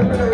Thank you.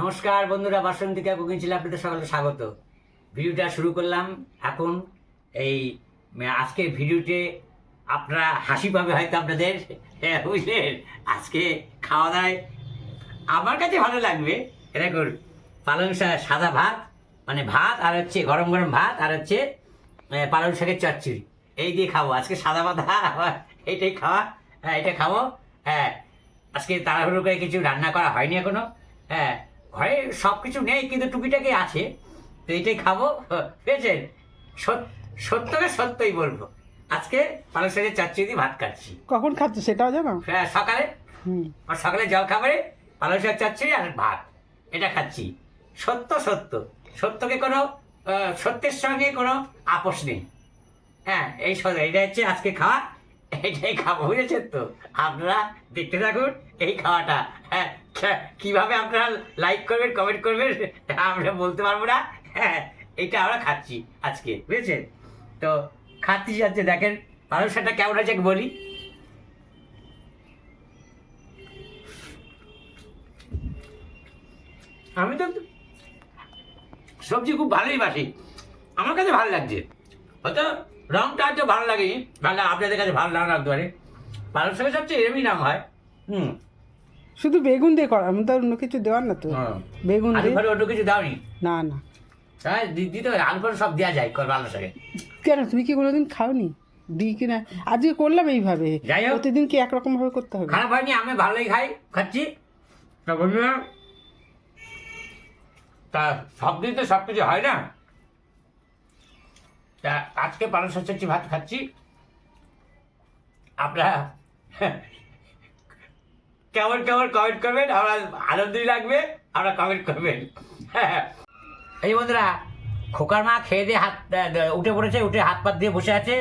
নমস্কার বন্ধুরা Basantika cooking ছিল আপনাদের সকলকে স্বাগত। ভিডিওটা শুরু করলাম। এখন এই আজকের ভিডিওতে আপনারা হাসি পাবে হয়তো আপনাদের। হ্যাঁ, বুঝলেন? আজকে খাওয়া দাওয়ায় আমার কাছে ভালো লাগবে। করুন পালং শাক সাদা ভাত মানে ভাত আর হচ্ছে গরম গরম ভাত আর হচ্ছে পালং শাকের চচ্চড়ি। এই দিয়ে খাব। আজকে সাদা ভাত আবার এইটাই খাওয়া হ্যাঁ এটা খাব। হ্যাঁ আজকে তাড়াহুড়ো করে কিছু রান্না করা হয়নি এখনও। হ্যাঁ ঘরে সব কিছু নেই কিন্তু টুকিটাকি আছে। তো এটাই খাব। পেয়েছেন সত- সত্যকে সত্যই বলব। আজকে পালং শাকের চচ্চড়ি দিয়ে ভাত খাচ্ছি। কখন খাচ্ছ সেটাও জানো? হ্যাঁ, সকালে। আর সকালে জল খাবারে পালং শাক চচ্চড়ি আর ভাত। এটা খাচ্ছি। সত্য সত্য। সত্যকে কোনো সত্যের সঙ্গে কোনো আপোষ নেই। হ্যাঁ এই সব- এইটা হচ্ছে আজকে খাওয়া। এটাই খাব বুঝেছেন তো? আপনারা দেখতে থাকুন এই খাওয়াটা। হ্যাঁ কীভাবে আপনারা লাইক করবেন কমেন্ট করবেন, আমরা বলতে পারব না। হ্যাঁ এটা আমরা খাচ্ছি আজকে, বুঝেছেন? তো খাচ্ছি যাচ্ছে দেখেন শাকটা কেমন একটু বলি। আমি তো সবজি খুব ভালোই বাসি। আমার কাছে ভালো লাগছে। হয়তো রংটা হয়তো ভালো লাগেনি ভালো আপনাদের কাছে ভালো না লাগতে পারে। পালং শাকের সবচেয়ে এরমই নাম হয়। হুম। শুধু বেগুন দিয়ে করা আমি তো আর অন্য কিছু দেওয়ার না তো। হ্যাঁ। বেগুন আলু দিয়ে। ফালু অন্য কিছু দাওনি? না না। হ্যাঁ দি- দিতে হবে। আলু ফালু সব দেওয়া যায় কর পালং শাকে। কেন তুমি কি কোনোদিন খাওনি? দিই কিনা? আজকে করলাম এইভাবে। যাই হোক। প্রতিদিন কি একরকম ভাবে করতে হবে? খারাপ হয়নি আমি ভালোই খাই খাচ্ছি। তা বন্ধুরা তা সব দিন তো সব কিছু হয় না? তা আজকে পালং শাক চচ্চড়ি ভাত খাচ্ছি। আপনারা কেমন কেমন কমেন্ট করবেন, আমরা আনন্দই লাগবে, আমরা কমেন্ট করবেন। এই বন্ধুরা, খোকার মা খেয়ে দিয়ে হাত উঠে পড়েছে, উঠে হাত পাত দিয়ে বসে আছে।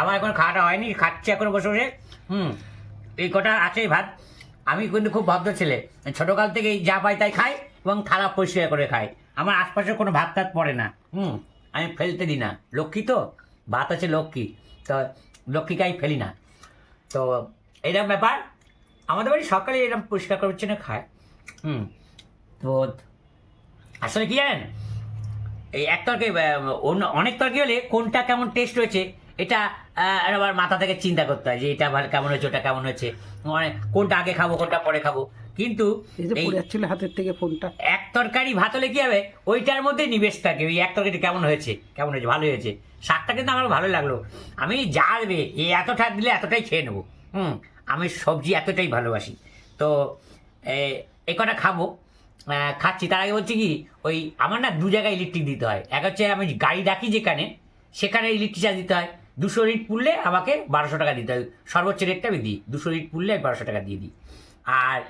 আমার এখন খাওয়াটা হয়নি, খাচ্ছে এখন বসে বসে। হুম, এই কটা আছে ভাত। আমি কিন্তু খুব ভদ্র ছেলে। ছোটকাল থেকে এই যা পাই তাই খাই এবং থালা পরিষ্কার করে খাই। আমার আশপাশে কোনো ভাত টাত পড়ে না। হুম। আমি ফেলতে দিই না। লক্ষ্মী তো? ভাত আছে লক্ষ্মী। তো লক্ষ্মীকে আমি ফেলি না। তো এরকম ব্যাপার। আমাদের বাড়ি সকালে এরকম পরিষ্কার পরিচ্ছন্ন খায়। হুম। তো আসলে কি জানেন? এই এক তরকারি অন্য অনেক তরকারি হলে কোনটা কেমন টেস্ট হয়েছে এটা আবার মাথা থেকে চিন্তা করতে হয় যে এটা কেমন হয়েছে, ওটা কেমন হয়েছে। মানে কোনটা আগে খাব, কোনটা পরে খাব। কিন্তু হাতের থেকে ফোনটা। এক তরকারি ভাত হলে কি হবে? ওইটার মধ্যে নিবেশ থাকে। ওই এক তরকারি কেমন হয়েছে? কেমন হয়েছে? ভালো হয়েছে। শাকটা কিন্তু আমার ভালো লাগল। আমি যা দেবে এই এতটা দিলে এতটাই খেয়ে নেব। হুম আমি সবজি এতটাই ভালোবাসি। তো এ- কটা খাব? খাচ্ছি। তার আগে বলছি কি ওই আমার না দু জায়গায় ইলেকট্রিক দিতে হয়। এক হচ্ছে আমি গাড়ি রাখি যেখানে সেখানে ইলেকট্রিক চার্জ দিতে হয়। দুশো ইট পুড়লে আমাকে বারোশো টাকা দিতে হয়। সর্বোচ্চ রেটটা আমি দিই। দুশো ইট পুড়লে বারোশো টাকা দিয়ে দিই। আর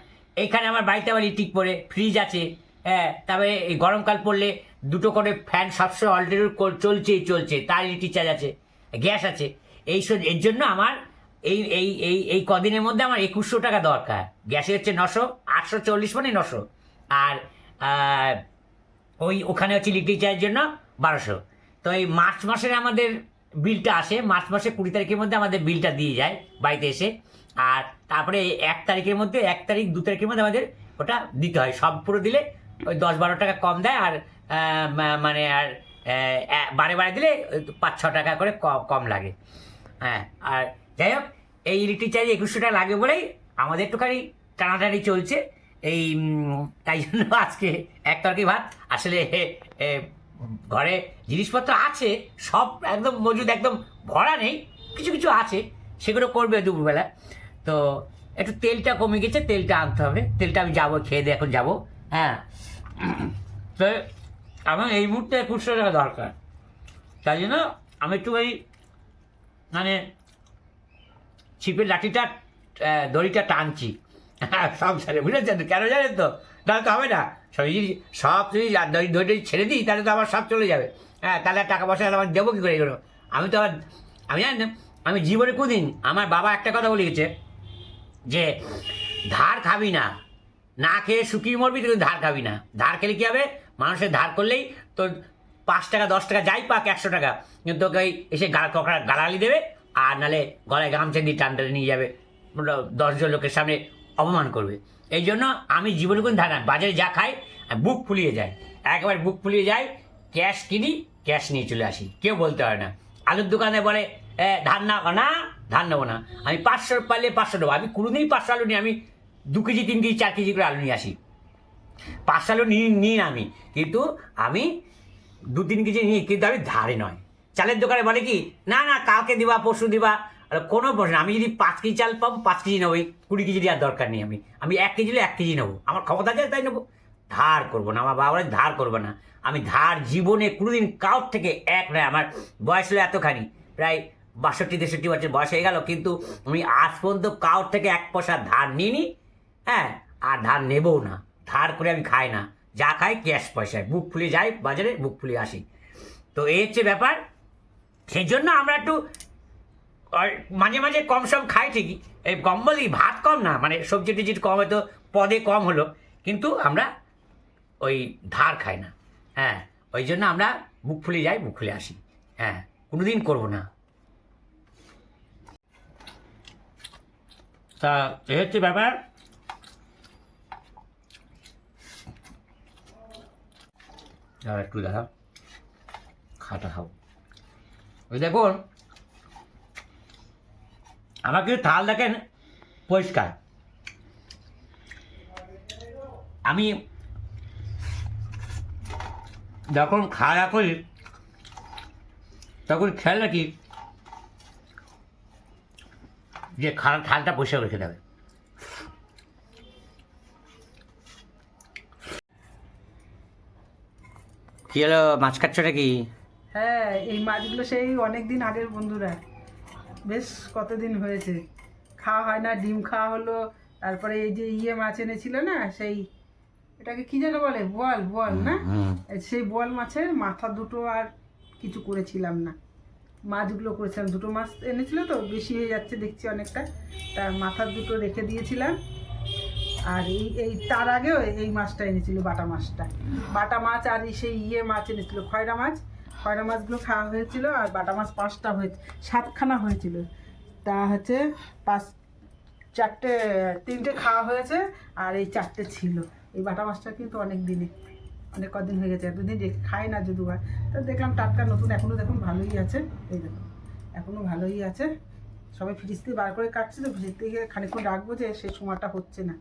এইখানে আমার বাড়িতে আবার ইলেকট্রিক পড়ে ফ্রিজ আছে হ্যাঁ এই গরমকাল পড়লে দুটো করে ফ্যান সবসময় অলরেডি চলছেই চলছে তার ইলেকট্রিক চার্জ আছে গ্যাস আছে, এই এর জন্য আমার এই এই এই এই কদিনের মধ্যে আমার একুশশো টাকা দরকার গ্যাসে হচ্ছে নশো, আটশো চল্লিশ মানে নশো, আর ওই ওখানে হচ্ছে ইলেকট্রিক চার্জের জন্য বারোশো, তো এই মার্চ মাসের আমাদের বিলটা আসে, মার্চ মাসে কুড়ি তারিখের মধ্যে আমাদের বিলটা দিয়ে যায় বাড়িতে এসে। আর তারপরে এক তারিখের মধ্যে, এক তারিখ, দু তারিখের মধ্যে আমাদের ওটা দিতে হয়। সব পুরো দিলে ওই দশ বারো টাকা কম দেয় আর মানে আর বারে বারে দিলে পাঁচ ছ টাকা করে কম লাগে। হ্যাঁ আর যাই হোক, এই ইলেকট্রিক চার্জ একুশশো টাকা লাগে বলেই আমাদের একটুখানি টানাটানি চলছে। এই তাই জন্য আজকে এক তরকারি ভাত। আসলে ঘরে জিনিসপত্র আছে, সব একদম মজুদ, একদম ভরা নেই, কিছু কিছু আছে, সেগুলো করবে দুপুরবেলা। তো একটু তেলটা কমে গেছে, তেলটা আনতে হবে। তেলটা আমি যাব, খেয়ে দিয়ে এখন যাব। হ্যাঁ। তো আমার এই মুহূর্তে একুশশো টাকা দরকার। তাই জন্য আমি একটু ওই মানে ছিপের লাঠিটা দড়িটা টানছি। সংসারে, বুঝেছেন? কেন জানেন তো? তাহলে তো হবে না। সব যদি সব যদি টড়ি ছেড়ে দিই, তাহলে তো আমার সব চলে যাবে। হ্যাঁ তাহলে টাকা পয়সা আমার দেবো কী করে এগুলো? আমি তো আবার আমি জানি না, আমি জীবনে কোনদিন, আমার বাবা একটা কথা বলে গেছে যে, ধার খাবি না না খেয়ে শুকিয়ে মরবি তুই ধার খাবি না। ধার খেলে কী হবে? মানুষের ধার করলেই তোর পাঁচ টাকা, দশ টাকা যাই পাক, একশো টাকা। কিন্তু তোকে এসে গাল ককড়া গালালি দেবে আর নালে গলায় গামছা দিয়ে টান টানে নিয়ে যাবে। দশজন লোকের সামনে অপমান করবে। এই জন্য আমি জীবনে কোন ধার বাজারে যা খাই বুক ফুলিয়ে যায়। একবার বুক ফুলিয়ে যায় ক্যাশ কিনি ক্যাশ নিয়ে চলে আসি। কেউ বলতে হয় না। আলুর দোকানে বলে "এ, ধান না না ধান নেব না। আমি পাঁচশো পারলে পাঁচশো নেব। আমি কোনোদিনই পাঁচশো আলু নিই আমি দু কেজি তিন কেজি চার কেজি করে আলু নিয়ে আসি। পাঁচশো আলু নিই নিই আমি। কিন্তু আমি দু তিন কেজি নিই কিন্তু আমি ধারে নয়। চালের দোকানে বলে কি না না কালকে দিবা পরশু দিবা। আর কোনো প্রশ্ন। আমি যদি পাঁচ কেজি চাল পাবো, পাঁচ কেজি নেব কুড়ি কেজি দেওয়ার দরকার নেই আমি। আমি এক কেজি এক কেজি নেব। আমার ক্ষমতা আছে তাই নেব। ধার করব না, আমার বাবা বলে ধার করব না। আমি ধার জীবনে কোনোদিন কাউর থেকে এক নয়, আমার বয়স হলো এতখানি। প্রায় বাষট্টি, তেষট্টি বছর বয়স হয়ে গেল, কিন্তু আমি আজ পর্যন্ত কাউর থেকে এক পয়সা ধার নিইনি। হ্যাঁ আর ধার নেবও না। ধার করে আমি খাই না। যা খাই ক্যাশ পয়সায়। বুক ফুলে যাই, বাজারে বুক ফুলে আসি। তো এই হচ্ছে ব্যাপার। সেই জন্য আমরা একটু আর মাঝে মাঝে কম সম খাই ঠিকই। এই কম বলি ভাত কম না মানে সবজি টবজি কম হয়তো পদে কম হলো, কিন্তু আমরা ওই ধার খাই না। হ্যাঁ ওই জন্য আমরা বুক ফুলে যাই বুক ফুলে আসি। হ্যাঁ কোনোদিন করব না। তা এই হচ্ছে ব্যাপার। একটু দেখা খাটা খাও ওই দেখুন আমার কিন্তু থাল দেখেন, পরিষ্কার। আমি যখন খাওয়া করি, তখন খেয়াল রাখি যে খাওয়ার থালটা পরিষ্কার রেখে দেবে কি হলো, মাছ কাটছো নাকি? হ্যাঁ এই মাছগুলো সেই অনেক দিন আগের বন্ধুরা। বেশ কতদিন হয়েছে? খাওয়া হয় না ডিম খাওয়া হলো তারপরে এই যে ইয়ে মাছ এনেছিল না সেই এটাকে কি যেন বলে? বল বল না? সেই বল মাছের মাথা দুটো আর কিছু করেছিলাম না। মাছগুলো করেছিলাম দুটো মাছ এনেছিল তো বেশি হয়ে যাচ্ছে দেখছি অনেকটা। তা মাথা দুটো রেখে দিয়েছিলাম। আর এই এই তার আগেও এই মাছটা এনেছিল বাটা মাছটা। বাটা মাছ আর এই সেই ইয়ে মাছ এনেছিল খয়রা মাছ। খয়রা মাছগুলো খাওয়া হয়েছিল আর বাটা মাছ পাঁচটা হয়েছে সাতখানা হয়েছিল। তা হচ্ছে পাঁচ, চারটে, তিনটে খাওয়া হয়েছে আর এই চারটে ছিল। এই বাটা মাছটা কিন্তু অনেক দিনে অনেক কদিন হয়ে গেছে, এতদিন রেখে খাই না যদু হয় তো দেখলাম টাটকা নতুন এখনও দেখুন ভালোই আছে। এই দেখুন এখনও ভালোই আছে। সবাই ফ্রিজ থেকে বার করে কাটছে তো ফ্রিজ থেকে খানিকক্ষণ রাখব যে সেই সময়টা হচ্ছে না।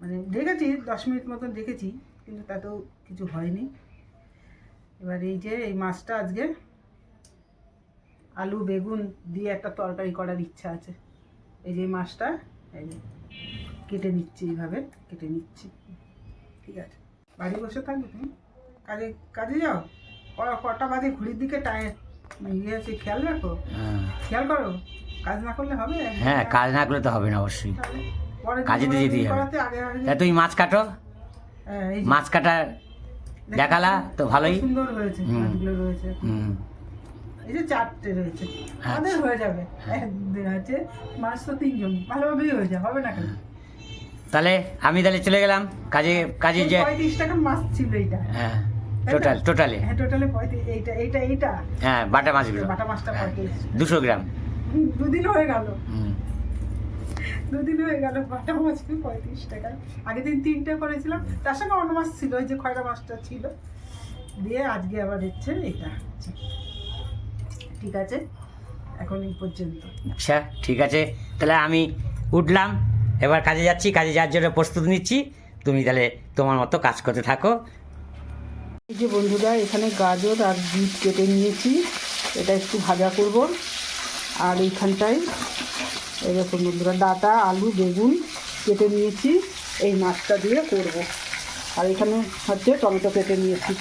মানে রেখেছি দশ মিনিট মতন রেখেছি কিন্তু তাতেও কিছু হয়নি। এবার এই যে এই মাছটা আজকে আলু বেগুন দিয়ে একটা তরকারি করার ইচ্ছা আছে। এই যে মাছটা এই যে কেটে নিচ্ছি এইভাবে কেটে নিচ্ছি। ঠিক আছে। বাড়ি বসে থাকবে তুমি? কাজে কাজে যাও? কটা বাজে ঘড়ির দিকে টাইম। ইয়ে আছে খেয়াল রাখো। খেয়াল করো কাজ না করলে হবে? হ্যাঁ কাজ না করলে তো হবে না অবশ্যই। কাজে তো যেতেই হবে। তা তুমি মাছ কাটো। হ্যাঁ, মাছ কাটা দেখালা তো ভালোই। সুন্দর হয়েছে। রয়েছে। হুম। এই যে চারটে রয়েছে আচ্ছা। আমাদের হয়ে যাবে। একদিন আছে মাছ তো তিনজন ভালোভাবেই হয়ে যায় হবে না কেন? তাহলে আমি তাহলে চলে গেলাম কাজে কাজে যে পঁয়ত্রিশ টাকা মাছ ছিল এইটা। হ্যাঁ টোটাল টোটালে। হ্যাঁ টোটালে পঁয়ত্রিশ এইটা এইটা এইটা। হ্যাঁ বাটা মাছগুলো। বাটা মাছটা পঁয়ত্রিশ। দুশো গ্রাম। দুদিন হয়ে গেল। হুম। দুদিন হয়ে গেল বাটা মাছ পঁয়ত্রিশ টাকা। আগের দিন তিনটে করেছিলাম তার সঙ্গে অন্য মাছ ছিল ওই যে খয়রা মাছটা ছিল। দিয়ে আজকে আবার হচ্ছে এটা হচ্ছে। ঠিক আছে? এখন এই পর্যন্ত। আচ্ছা ঠিক আছে। তাহলে আমি উঠলাম এবার কাজে যাচ্ছি কাজে যাওয়ার জন্য প্রস্তুত নিচ্ছি। তুমি তাহলে তোমার মতো কাজ করতে থাকো। এই যে বন্ধুরা এখানে গাজর আর বিট কেটে নিয়েছি। এটা একটু ভাজা করব। আর এইখানটায় এই দেখুন বন্ধুরা, ডাটা, আলু, বেগুন কেটে নিয়েছি, এই মাছটা দিয়ে করব। আর এখানে হচ্ছে টমেটো কেটে নিয়েছি।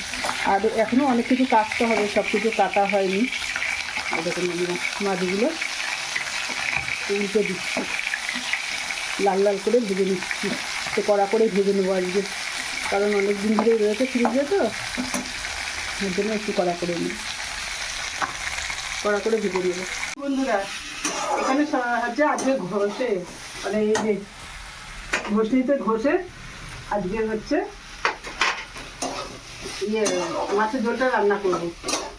আর এখনও অনেক কিছু কাটতে হবে, সব কিছু কাটা হয়নি। এরকম মাছগুলো উল্টে দিচ্ছি। লাল লাল করে ভেজে নিচ্ছি। তো কড়া করে ভেজে নেব আজকে। কারণ অনেক দিন ধরে রয়েছে ফ্রিজে তো। ওর জন্য একটু কড়া করে নিই। কড়া করে ভেজে নেব। বন্ধুরা, এখানে হচ্ছে আজকে ঘষে মানে এই ঘষে, আজকে হচ্ছে ইয়ে মাছের ঝোলটা রান্না করব।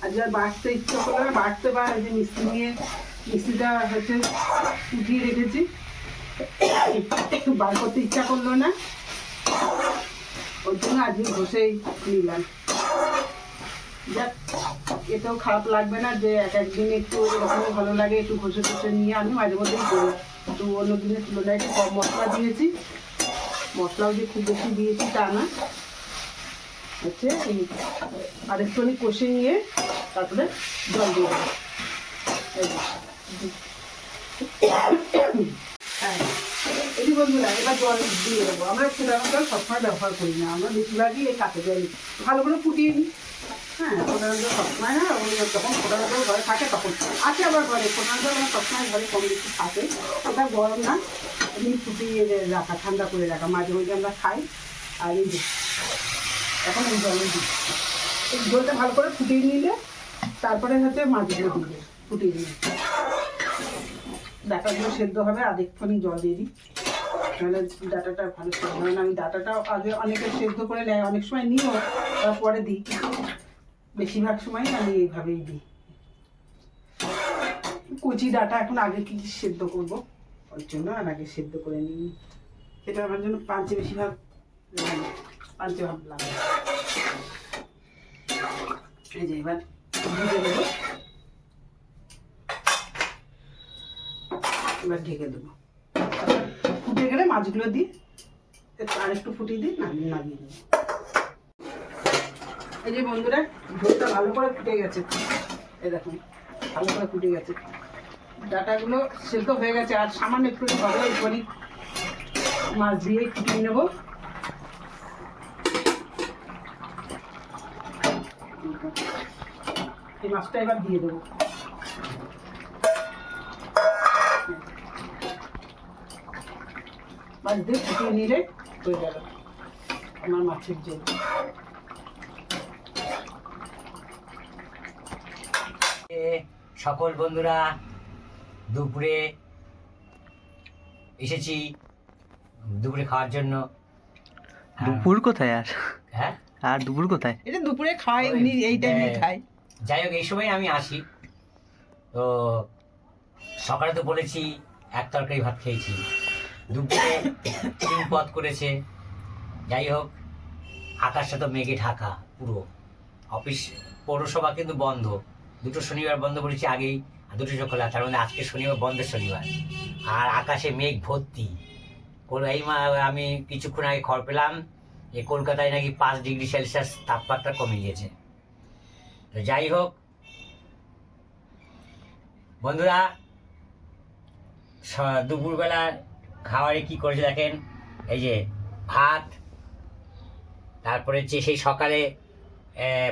আজকে আর বাটতে ইচ্ছা করল না বাটতে বা যে মিস্ত্রি নিয়ে মিস্ত্রিটা হচ্ছে উঠিয়ে রেখেছি। একটু বার করতে ইচ্ছা করল না। ওর জন্য আজকে ঘষেই নিলাম। যাক এতেও খারাপ লাগবে না যে এক একদিন একটু এরকমই ভালো লাগে, একটু ঘষে ঘষে নিয়ে আমি মাঝে মধ্যেই করি। একটু অন্য দিনের তুলনায় একটু কম মশলা দিয়েছি। মশলাও যে খুব বেশি দিয়েছি তা না। হচ্ছে এই আরেকটুখানি কষে নিয়ে তারপরে জল দিয়ে দেবো। এই হ্যাঁ। বন্ধুরা, এবার জল দিয়ে দেবো। আমরা জল সবসময় ব্যবহার করি না। আমরা বেশিরভাগই এই কাঠে জল ভালো করে ফুটিয়ে নিই। হ্যাঁ সবসময় না যখন ঘরে থাকে তখন আবার ঘরে আমার সবসময় ঘরে কম বেশি থাকে গরম না এমনি ফুটিয়ে রাখা ঠান্ডা করে রাখা মাঝে মাঝে আমরা খাই আর এই জলে দিই জলটা ভালো করে ফুটিয়ে নিলে তারপরে হচ্ছে মাছগুলো দিবে ফুটিয়ে নিয়ে ডাটাগুলো সেদ্ধ হবে আর একটুখানি জল দিয়ে দিই তাহলে ডাটাটা ভালো সেদ্ধ হবে না। আমি ডাটাটা আগে অনেকে সেদ্ধ করে নেয় অনেক সময় নিও তারপরে দিই বেশিরভাগ সময় আমি এইভাবেই দিই। কচি ডাটা এখন আগে কি সেদ্ধ করব? ওর জন্য আর আগে সেদ্ধ করে নিই। এটা আমার জন্য পাঁচে বেশিরভাগ পাঁচে ভাব লাগে। এই যে এবার ঢেকে দেবো। এবার ঢেকে দেবো। ফুটে গেলে মাছগুলো দিই। আর একটু ফুটিয়ে দিই না নামিয়ে দিই এই যে বন্ধুরা ঝোলটা ভালো করে ফুটে গেছে। এই দেখুন, ভালো করে ফুটে গেছে। ডাটাগুলো সেদ্ধ হয়ে গেছে, আর সামান্য একটু হবে একটুখানি মাছ দিয়ে ফুটিয়ে নেব। এই মাছটা এবার দিয়ে দেবো। মাছ দিয়ে ফুটিয়ে নিলে হয়ে গেল আমার মাছের ঝোল। সকল বন্ধুরা দুপুরে এসেছি দুপুরে খাওয়ার জন্য। হ্যাঁ, দুপুর কোথায় আর? হ্যাঁ? আর দুপুর কোথায়? এটা দুপুরে খাই উনি এই টাইমে হ্যাঁ। খাই। যাই হোক এই সময় আমি আসি। তো সকালে তো বলেছি এক তরকারি ভাত খেয়েছি। দুপুরে তিন পদ করেছে। যাই হোক আকাশটা তো মেঘে ঢাকা পুরো। অফিস পৌরসভা কিন্তু বন্ধ। দুটো শনিবার বন্ধ করেছি আগেই দুটো খোলা তার মধ্যে আজকে শনিবার, বন্ধের শনিবার। আর আকাশে মেঘ ভর্তি। এই মা, আমি কিছুক্ষণ আগে খবর পেলাম যে কলকাতায় নাকি পাঁচ ডিগ্রি সেলসিয়াস তাপমাত্রা কমে গিয়েছে। তো যাই হোক, বন্ধুরা দুপুরবেলা খাবারে কি করেছে দেখেন? এই যে ভাত, তারপরে যে সেই সকালে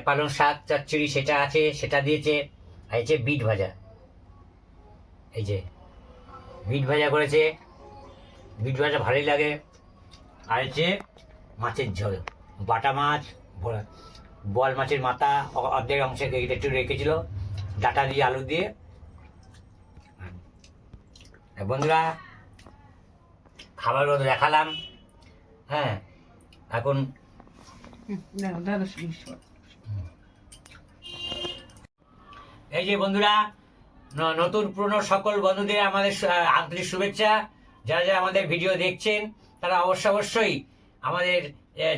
পালং শাক, চচ্চড়ি সেটা আছে, সেটা দিয়েছে, আর বিট ভাজা। এই যে, বিট ভাজা করেছে। বিট ভাজা ভালোই লাগে। আর হচ্ছে মাছের ঝোল, বাটা মাছ, বল মাছের মাথা, অর্ধেক অংশে কেটে একটু রেখেছিল, ডাটা দিয়ে আলু দিয়ে। বন্ধুরা খাবার তো দেখালাম হ্যাঁ এখন এই যে বন্ধুরা নতুন পুরনো সকল বন্ধুদের আমাদের আন্তরিক শুভেচ্ছা। যারা যারা আমাদের ভিডিও দেখছেন তারা অবশ্য অবশ্যই আমাদের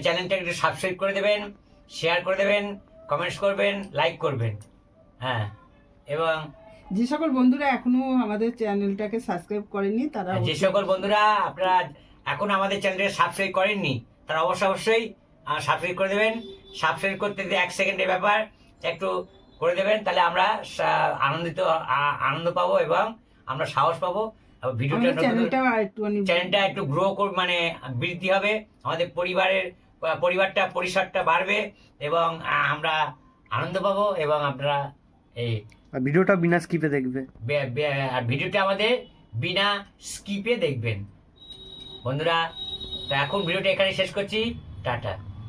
চ্যানেলটা একটু সাবস্ক্রাইব করে দেবেন শেয়ার করে দেবেন কমেন্টস করবেন লাইক করবেন। হ্যাঁ এবং যে সকল বন্ধুরা এখনও আমাদের চ্যানেলটাকে সাবস্ক্রাইব করেননি তারা যে সকল বন্ধুরা আপনারা এখন আমাদের চ্যানেলটা সাবস্ক্রাইব করেননি তারা অবশ্য অবশ্যই সাবস্ক্রাইব করে দেবেন। সাবস্ক্রাইব করতে এক সেকেন্ডের ব্যাপার একটু করে দেবেন তাহলে আমরা আনন্দিত আনন্দ পাবো এবং আমরা সাহস পাবো। ভিডিওটা চ্যানেলটা একটু গ্রো কর মানে বৃদ্ধি হবে। আমাদের পরিবারের পরিবারটা পরিসরটা বাড়বে এবং আমরা আনন্দ পাবো এবং আপনারা এই ভিডিওটা বিনা স্কিপে দেখবে। আর ভিডিওটা আমাদের বিনা স্কিপে দেখবেন। বন্ধুরা তো এখন ভিডিওটা এখানে শেষ করছি। টাটা।